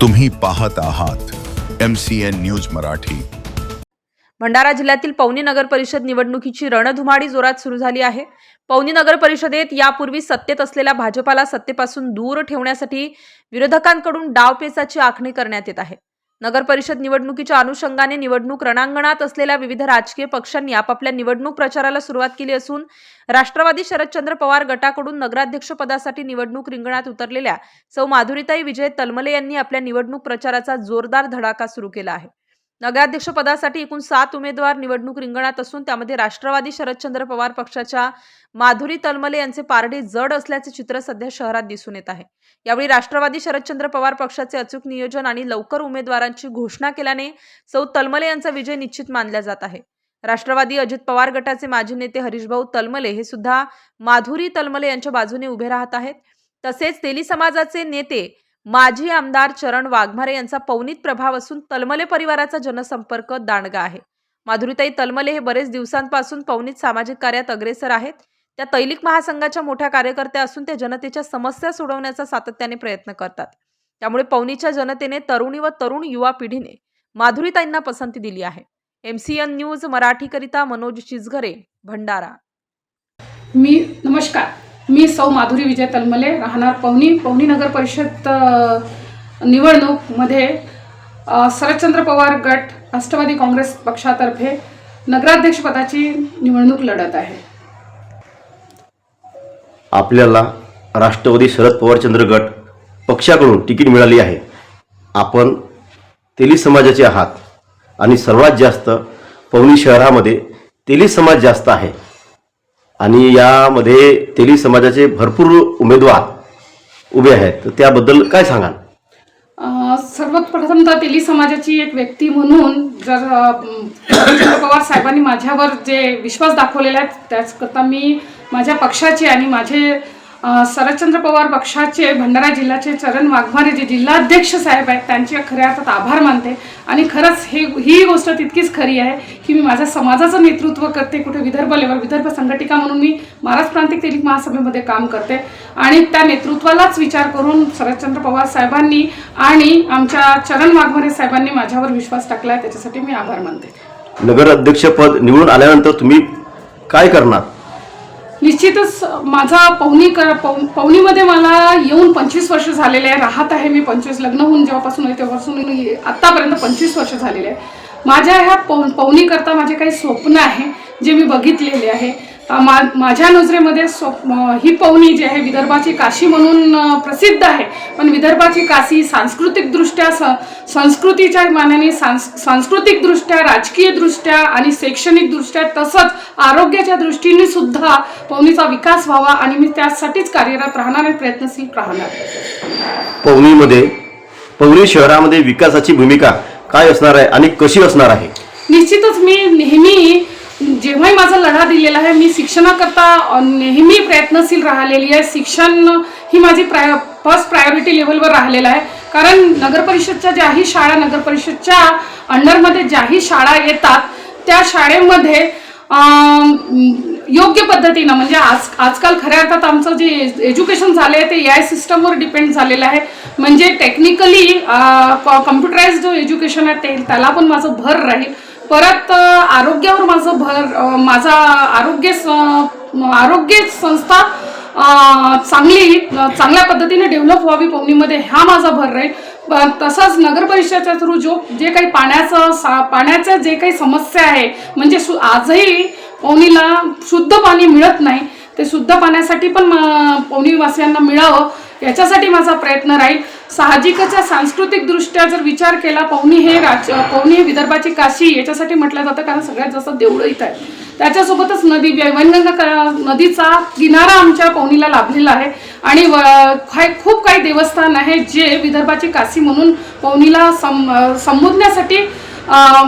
तुम्ही पाहत आहात M C N news Marathi. Bhandara जिल्ह्यातील पवनी नगर परिषद निवडणुकीची रणधुमाडी जोरात सुरू झाली आहे. पवनी नगर परिषदेत यापूर्वी सत्तेत असलेल्या भाजपाला सत्तेपासून दूर ठेवण्यासाठी विरोधकांकडून डावपेचाची आखणी करण्यात येत आहे. नगर परिषद निवडणुकीच्या अनुषंगाने निवडणूक रणांगणात असलेल्या विविध राजकीय पक्षांनी आपापल्या निवडणूक प्रचाराला सुरुवात केली असून राष्ट्रवादी शरदचंद्र पवार गटाकडून नगराध्यक्ष पदासाठी निवडणूक रिंगणात उतरलेल्या सौ माधुरीताई विजय तलमले यांनी आपल्या निवडणूक प्रचाराचा जोरदार धडाका सुरू केला आहे. नगराध्यक्षपदासाठी एकूण सात उमेदवार निवडणूक रिंगणात असून त्यामध्ये राष्ट्रवादी शरदचंद्र पवार पक्षाच्या माधुरी तलमले यांचे पारडे जड असल्याचे चित्र सध्या शहरात दिसून येत आहे. यावेळी राष्ट्रवादी शरदचंद्र पवार पक्षाचे अचूक नियोजन आणि लवकर उमेदवारांची घोषणा केल्याने सौ तलमले यांचा विजय निश्चित मानला जात आहे. राष्ट्रवादी अजित पवार गटाचे माजी नेते हरीशभाऊ तलमले हे सुद्धा माधुरी तलमले यांच्या बाजूने उभे राहत आहेत. तसेच तेली समाजाचे नेते माजी आमदार चरण वाघमारे यांचा पवनीत प्रभाव असून तलमले परिवाराचा जनसंपर्क दांडगा आहे. माधुरीताई तलमले हे बरेच दिवसांपासून पवनीत सामाजिक कार्यात अग्रेसर आहेत. त्या तैलिक महासंघाच्या मोठ्या कार्यकर्त्या असून त्या जनतेच्या समस्या सोडवण्याचा सातत्याने प्रयत्न करतात. त्यामुळे पवनीच्या जनतेने तरुणी व तरुण युवा पिढीने माधुरीताईंना पसंती दिली आहे. एम सी एन न्यूज मराठीकरिता मनोज चिचघरे भंडारा. मी नमस्कार. मी सौ माधुरी विजय तलमले राहणार पवनी पवनी नगर परिषद निवडणूकमध्ये शरदचंद्र पवार गट राष्ट्रवादी काँग्रेस पक्षातर्फे नगराध्यक्षपदाची निवडणूक लढत आहे. आपल्याला राष्ट्रवादी शरद पवारचंद्र गट पक्षाकडून तिकीट मिळाली आहे. आपण तेली समाजाचे आहात आणि सर्वात जास्त पवनी शहरामध्ये तेली समाज जास्त आहे. आणि यामध्ये तेली समाजाचे भरपूर उमेदवार उभे आहेत. तर त्याबद्दल काय सांगाल? सर्वात प्रथम तर तेली समाजाची एक व्यक्ती म्हणून जर पवार साहेबांनी माझ्यावर जे विश्वास दाखवलेला आहे त्याचकरता मी माझ्या पक्षाचे आणि माझे शरदचंद्र पवार पक्षाचे भंडारा जिल्ह्याचे चरण वाघमारे जे जिल्हाध्यक्ष साहेब आहेत त्यांचे खऱ्या अर्थात आभार मानते. आणि खरंच हे ही गोष्ट तितकीच खरी आहे की मी माझ्या समाजाचं नेतृत्व करते कुठे विदर्भ लेवल विदर्भ संघटिका म्हणून मी महाराष्ट्र प्रांतिक तेलिक महासभेमध्ये काम करते. आणि त्या नेतृत्वालाच विचार करून शरदचंद्र पवार साहेबांनी आणि आमच्या चरण वाघमारे साहेबांनी माझ्यावर विश्वास टाकला आहे त्याच्यासाठी मी आभार मानते. नगर अध्यक्षपद निवडून आल्यानंतर तुम्ही काय करणार? निश्चितच माझा पवनी कर पव पवनीमध्ये मला येऊन पंचवीस वर्ष झालेले आहे. राहत आहे मी पंचवीस लग्न होऊन जेव्हापासून आहे तेव्हापासून आत्तापर्यंत पंचवीस वर्ष झालेले आहे. माझ्या ह्या पव पवनीकरता माझे काही स्वप्न आहे जे मी बघितलेले आहे. मा माझ्या नजरेमध्ये ही पवनी जी आहे विदर्भाची काशी म्हणून प्रसिद्ध आहे. पण विदर्भाची काशी सांस्कृतिकदृष्ट्या स संस्कृतीच्या मानाने सांस सांस्कृतिकदृष्ट्या राजकीयदृष्ट्या आणि शैक्षणिकदृष्ट्या तसंच आरोग्याच्या दृष्टीने सुद्धा पवनीचा विकास व्हावा आणि मी त्यासाठीच कार्यरत राहणार आणि प्रयत्नशील राहणार. पवनीमध्ये पवनी शहरामध्ये विकासाची भूमिका काय असणार आहे आणि कशी असणार आहे? निश्चितच मी नेहमी जेव्हाही माझा लढा दिलेला आहे मी शिक्षणाकरता नेहमी प्रयत्नशील राहिलेली आहे. शिक्षण ही माझी प्राय फर्स्ट प्रायोरिटी लेवलवर राहिलेलं आहे. कारण नगरपरिषदच्या ज्याही शाळा नगरपरिषदच्या अंडरमध्ये ज्याही शाळा येतात त्या शाळेमध्ये योग्य पद्धतीनं म्हणजे आज आजकाल खऱ्या अर्थात आमचं जे एज्युकेशन झालं आहे ते ए आय सिस्टमवर डिपेंड झालेलं आहे. म्हणजे टेक्निकली कम्प्युटराइज जो एज्युकेशन आहे ते त्याला पण माझं भर राहील. परत आरोग्यावर माझं भर माझा आरोग्य स- आरोग्य संस्था चांगली चांगल्या पद्धतीने डेव्हलप व्हावी पवनीमध्ये हा माझा भर राहील. तसंच नगर परिषदेच्या थ्रू जो जे काही पाण्याचं सा पाण्याच्या जे काही समस्या आहे म्हणजे सु आजही पवनीला शुद्ध पाणी मिळत नाही ते शुद्ध पाण्यासाठी पण पवनीवासियांना मिळावं याच्यासाठी माझा प्रयत्न राहील. साहजिकच सांस्कृतिक दृष्ट्या जर विचार केला पवनी हे राज पवनी हे विदर्भाची काशी याच्यासाठी म्हटलं जातं कारण सगळ्यात जास्त देवळं इथं आहे त्याच्यासोबतच नदी वैनगंगा क- नदीचा किनारा आमच्या पवनीला लाभलेला आहे. आणि व- खूप काही देवस्थान आहे जे विदर्भाची काशी म्हणून पवनीला सं संबोधण्यासाठी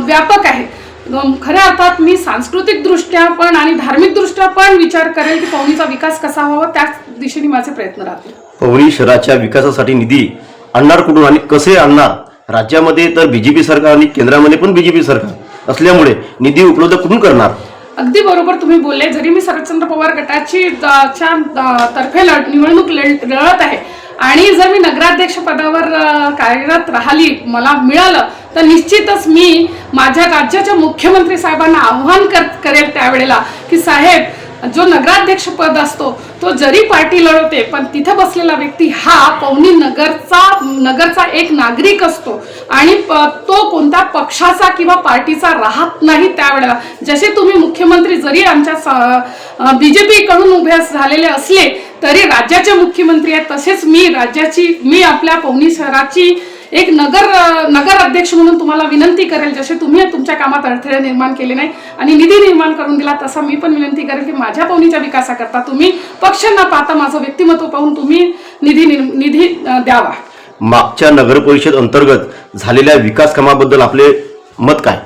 व्यापक आहे. खऱ्या अर्थात मी सांस्कृतिक दृष्ट्या पण आणि धार्मिक दृष्ट्या पण विचार करेल की पवनीचा विकास कसा व्हावा त्याच दिशेने माझे प्रयत्न राहतील. पवनी शहराच्या विकासासाठी निधी आणणार कुठून आणि कसे आणणार? राज्यामध्ये तर बीजेपी सरकार आणि केंद्रामध्ये पण बीजेपी सरकार असल्यामुळे निधी उपलब्ध कुठून करणार? अगदी बरोबर तुम्ही बोलले. जरी मी शरदचंद्र पवार गटाची तर्फे निवडणूक लढ- लढत आहे आणि जर मी नगराध्यक्ष पदावर कार्यरत राहिली मला मिळालं तर निश्चितच मी माझ्या राज्याच्या मुख्यमंत्री साहेबांना आव्हान कर करेल त्यावेळेला की साहेब जो नगराध्यक्ष पद असतो तो जरी पार्टी लढवते पण तिथं बसलेला व्यक्ती हा पवनी नगरचा नगरचा एक नागरिक असतो. आणि प- तो कोणत्या पक्षाचा किंवा पार्टीचा राहत नाही त्यावेळेला. जसे तुम्ही मुख्यमंत्री जरी आमच्या बीजेपी कडून उभे झालेले असले तरी राज्याचे मुख्यमंत्री आहेत तसेच मी राज्याची मी आपल्या पवनी शहराची एक नगर नगर अध्यक्ष म्हणून तुम्हाला विनंती करेल जसे तुम्ही तुमच्या कामात अडथळे निर्माण केले नाही आणि निधी निर्माण करून दिला तसा मी पण विनंती करेल की माझ्या पवनीच्या विकासाकरता तुम्ही पक्ष न पाहता माझं व्यक्तिमत्व पाहून तुम्ही निधी निधी द्यावा. मागच्या नगर परिषद अंतर्गत झालेल्या विकास कामाबद्दल आपले मत काय?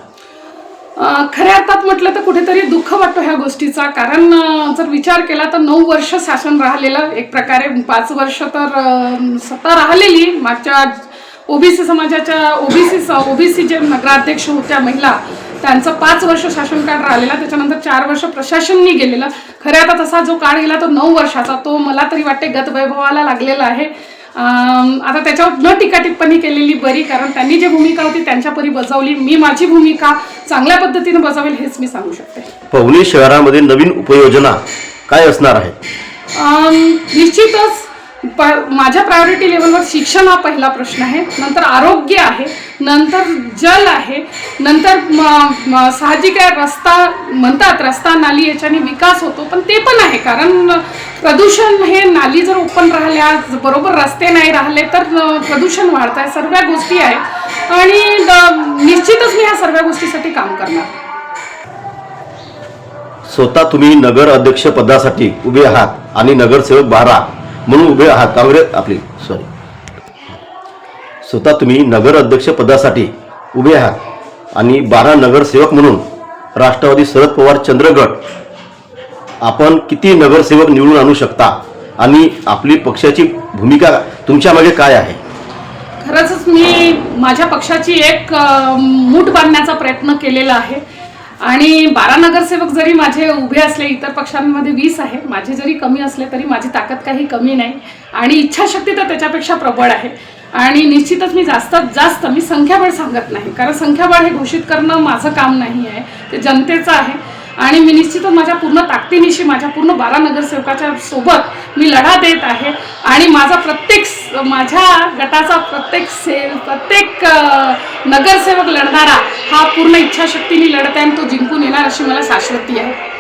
खऱ्या अर्थात म्हटलं तर कुठेतरी दुःख वाटतो ह्या गोष्टीचा. कारण जर विचार केला तर नऊ वर्ष शासन राहिलेलं एक प्रकारे पाच वर्ष तर सत्ता राहिलेली. मागच्या ओबीसी समाजाच्या ओबीसी ओबीसी जे नगराध्यक्ष होत्या महिला त्यांचं पाच वर्ष शासनकाळ राहिलेला त्याच्यानंतर चार वर्ष प्रशासननी गेलेलं. खऱ्या अर्थात तसा जो काळ गेला तो नऊ वर्षाचा. तो मला तरी वाटते गतवैभवाला लागलेला आहे. आता त्याच्यावर न टीका टिप्पणी केलेली बरी कारण त्यांनी जी भूमिका होती त्यांच्या परी बजावली. मी माझी भूमिका चांगल्या पद्धतीने बजावेल हेच मी सांगू शकते. पवनी शहरामध्ये नवीन उपयोजना काय असणार अम, निश्चितच प माझ्या प्रायोरिटी लेवलवर शिक्षण हा पहिला प्रश्न आहे. नंतर आरोग्य आहे नंतर जल आहे नंतर म- म- साहजिक आहे रस्ता म्हणतात रस्ता नाली याच्याने विकास होतो पण ते पण आहे. कारण प्रदूषण हे नाली जर ओपन राहिल्या बरोबर रस्ते नाही राहिले तर प्रदूषण वाढत आहे सर्व गोष्टी आहेत. आणि निश्चितच मी ह्या सर्व गोष्टीसाठी काम करणार. स्वतः तुम्ही नगर अध्यक्ष पदासाठी उभे आहात आणि नगरसेवक बारा. म्हणून उभे आहात. काँग्रेस आपली. सॉरी स्वतः तुम्ही नगर अध्यक्ष पदासाठी उभे आहात. आणि बारा नगरसेवक म्हणून राष्ट्रवादी शरद पवार चंद्रगड आपण किती नगरसेवक निवडून आणू शकता? आणि आपली पक्षाची भूमिका तुमच्या मागे काय आहे? खरंच मी माझ्या पक्षाची एक मूठ बांधण्याचा प्रयत्न केलेला आहे. आणि बारा नगरसेवक जरी माझे उभे असले इतर पक्षांमध्ये वीस आहे माझे जरी कमी असले तरी माझी ताकद काही कमी नाही. आणि इच्छाशक्ती तर त्याच्यापेक्षा प्रबळ आहे. आणि निश्चितच मी जास्तीत जास्त मी संख्याबळ सांगत नाही. कारण संख्याबळ हे घोषित करणं माझं काम नाही आहे. ते जनतेचं आहे. आणि मी निश्चितच माझ्या पूर्ण ताकदीनिशी माझ्या पूर्ण बारा नगरसेवकाच्या सोबत मी लढा देत आहे. आणि माझा प्रत्येक माझ्या गटाचा प्रत्येक से प्रत्येक नगरसेवक लढणारा हा पूर्ण इच्छाशक्तीने लढत आहे आणि तो जिंकून येणार अशी मला शाश्वती आहे.